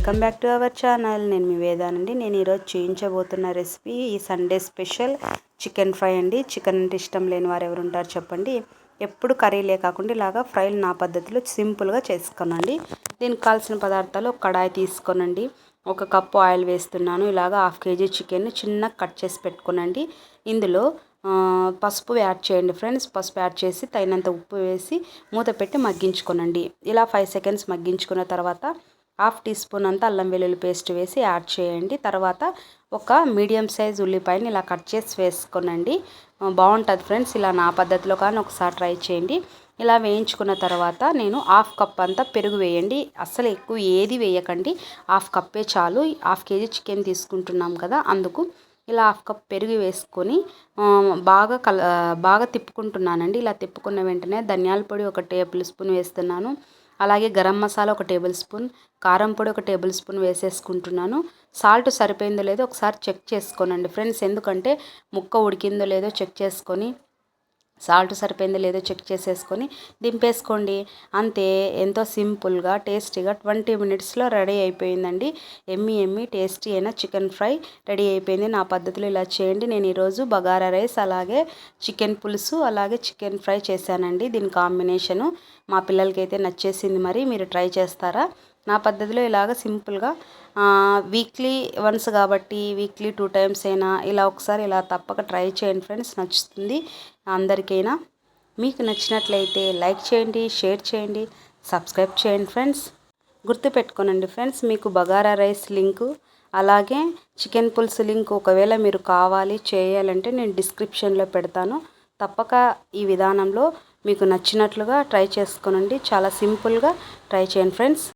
Welcome back to our channel నేను మీ వేదానండి నేను ఈరోజు చేయించబోతున్న రెసిపీ ఈ సండే స్పెషల్ చికెన్ ఫ్రై అండి. చికెన్ అంటే ఇష్టం లేని వారు ఎవరు ఉంటారు చెప్పండి. ఎప్పుడు కర్రీలే కాకుండా ఇలాగా ఫ్రైలు నా పద్ధతిలో సింపుల్గా చేసుకోనండి దీనికి కావాల్సిన పదార్థాలు ఒక కడాయి తీసుకోనండి. ఒక కప్పు ఆయిల్ వేస్తున్నాను. ఇలాగ హాఫ్ కేజీ చికెన్ చిన్నగా కట్ చేసి పెట్టుకోనండి ఇందులో పసుపు యాడ్ చేయండి ఫ్రెండ్స్. పసుపు యాడ్ చేసి తగినంత ఉప్పు వేసి మూత పెట్టి మగ్గించుకోనండి. ఇలా ఫైవ్ సెకండ్స్ మగ్గించుకున్న తర్వాత హాఫ్ టీ స్పూన్ అంతా అల్లం వెల్లుల్లి పేస్ట్ వేసి యాడ్ చేయండి. తర్వాత ఒక మీడియం సైజ్ ఉల్లిపాయని ఇలా కట్ చేసి వేసుకోనండి. బాగుంటుంది ఫ్రెండ్స్. ఇలా నా పద్ధతిలో కానీ ఒకసారి ట్రై చేయండి. ఇలా వేయించుకున్న తర్వాత నేను హాఫ్ కప్ అంతా పెరుగు వేయండి. అస్సలు ఎక్కువ ఏది వేయకండి. హాఫ్ కప్పే చాలు. హాఫ్ కేజీ చికెన్ తీసుకుంటున్నాం కదా అందుకు ఇలా హాఫ్ కప్ పెరుగు వేసుకొని బాగా కల బాగా తిప్పుకుంటున్నానండి. ఇలా తిప్పుకున్న వెంటనే ధనియాల పొడి ఒక టేబుల్ స్పూన్ వేస్తున్నాను. అలాగే గరం మసాలా ఒక టేబుల్ స్పూన్ కారం పొడి ఒక టేబుల్ స్పూన్ వేసేసుకుంటున్నాను. సాల్ట్ సరిపోయిందో లేదో ఒకసారి చెక్ చేసుకోనండి. ఫ్రెండ్స్ ఎందుకంటే ముక్క ఉడికిందో లేదో చెక్ చేసుకొని సాల్ట్ సరిపోయిందో లేదో చెక్ చేసేసుకొని దింపేసుకోండి. అంతే ఎంతో సింపుల్గా టేస్టీగా ట్వంటీ మినిట్స్లో రెడీ అయిపోయిందండి. ఎమ్మి ఎమ్మి టేస్టీ అయిన చికెన్ ఫ్రై రెడీ అయిపోయింది. నా పద్ధతిలో ఇలా చేయండి. నేను ఈరోజు బగారా రైస్ అలాగే చికెన్ పులుసు అలాగే చికెన్ ఫ్రై చేశానండి. దీని కాంబినేషను మా పిల్లలకైతే నచ్చేసింది మరి. మీరు ట్రై చేస్తారా? నా పద్ధతిలో ఇలాగ సింపుల్గా వీక్లీ వన్స్ కాబట్టి వీక్లీ టూ టైమ్స్ అయినా ఇలా ఒకసారి ఇలా తప్పక ట్రై చేయండి ఫ్రెండ్స్ నచ్చుతుంది అందరికైనా. మీకు నచ్చినట్లయితే లైక్ చేయండి షేర్ చేయండి సబ్స్క్రైబ్ చేయండి ఫ్రెండ్స్. గుర్తుపెట్టుకోనండి ఫ్రెండ్స్ మీకు బగారా రైస్ లింకు అలాగే చికెన్ పులుసు లింక్ ఒకవేళ మీరు కావాలి చేయాలంటే నేను డిస్క్రిప్షన్లో పెడతాను. తప్పక ఈ విధానంలో మీకు నచ్చినట్లుగా ట్రై చేసుకోనండి. చాలా సింపుల్గా ట్రై చేయండి ఫ్రెండ్స్.